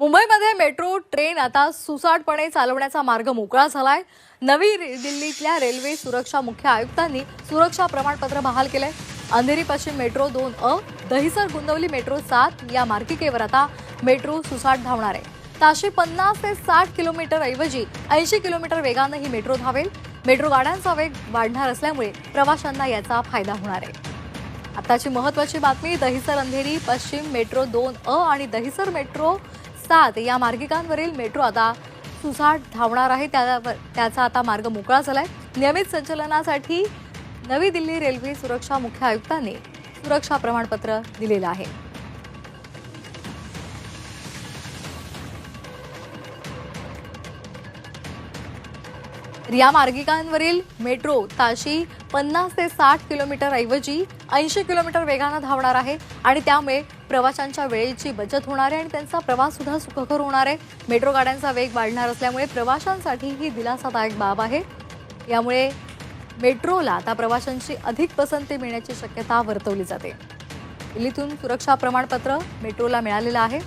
मुंबईमध्ये metro train आता सुसाटपणे चालवण्याचा मार्ग मोकळा झालाय. नवी दिल्लीतल्या रेल्वे सुरक्षा मुख्य आयुक्तांनी सुरक्षा प्रमाणपत्र बहाल केलंय. अंधेरी पश्चिम मेट्रो दोन अ दहिसर गुंदवली मेट्रो सात या मार्गिकेवर आता मेट्रो सुसाट धावणार आहे. ताशी पन्नास ते साठ किलोमीटर ऐवजी ऐंशी किलोमीटर वेगानं ही मेट्रो धावेल. मेट्रो गाड्यांचा वेग वाढणार असल्यामुळे प्रवाशांना याचा फायदा होणार आहे. आताची महत्वाची बातमी दहिसर अंधेरी पश्चिम मेट्रो दोन अ आणि दहिसर मेट्रो सात या मार्गिकांवरील मेट्रो आता सुसाट धावणार आहे. त्यावर त्याचा आता मार्ग मोकळा झालाय. नियमित संचलनासाठी नवी दिल्ली रेल्वे सुरक्षा मुख्य आयुक्तांनी सुरक्षा प्रमाणपत्र दिलेलं आहे. या मार्गिकांवरील मेट्रो ताशी पन्नास ते साठ किलोमीटर ऐवजी ऐंशी किलोमीटर वेगानं धावणार आहे आणि त्यामुळे प्रवाशांच्या वेळेची बचत होणार आहे आणि त्यांचा प्रवास सुद्धा सुखकर होणार आहे. मेट्रो गाड्यांचा वेग वाढणार असल्यामुळे प्रवाशांसाठी ही दिलासादायक बाब आहे. यामुळे मेट्रोला आता प्रवाशांची अधिक पसंती मिळण्याची शक्यता वर्तवली जाते. दिल्लीतून सुरक्षा प्रमाणपत्र मेट्रोला मिळालेलं आहे.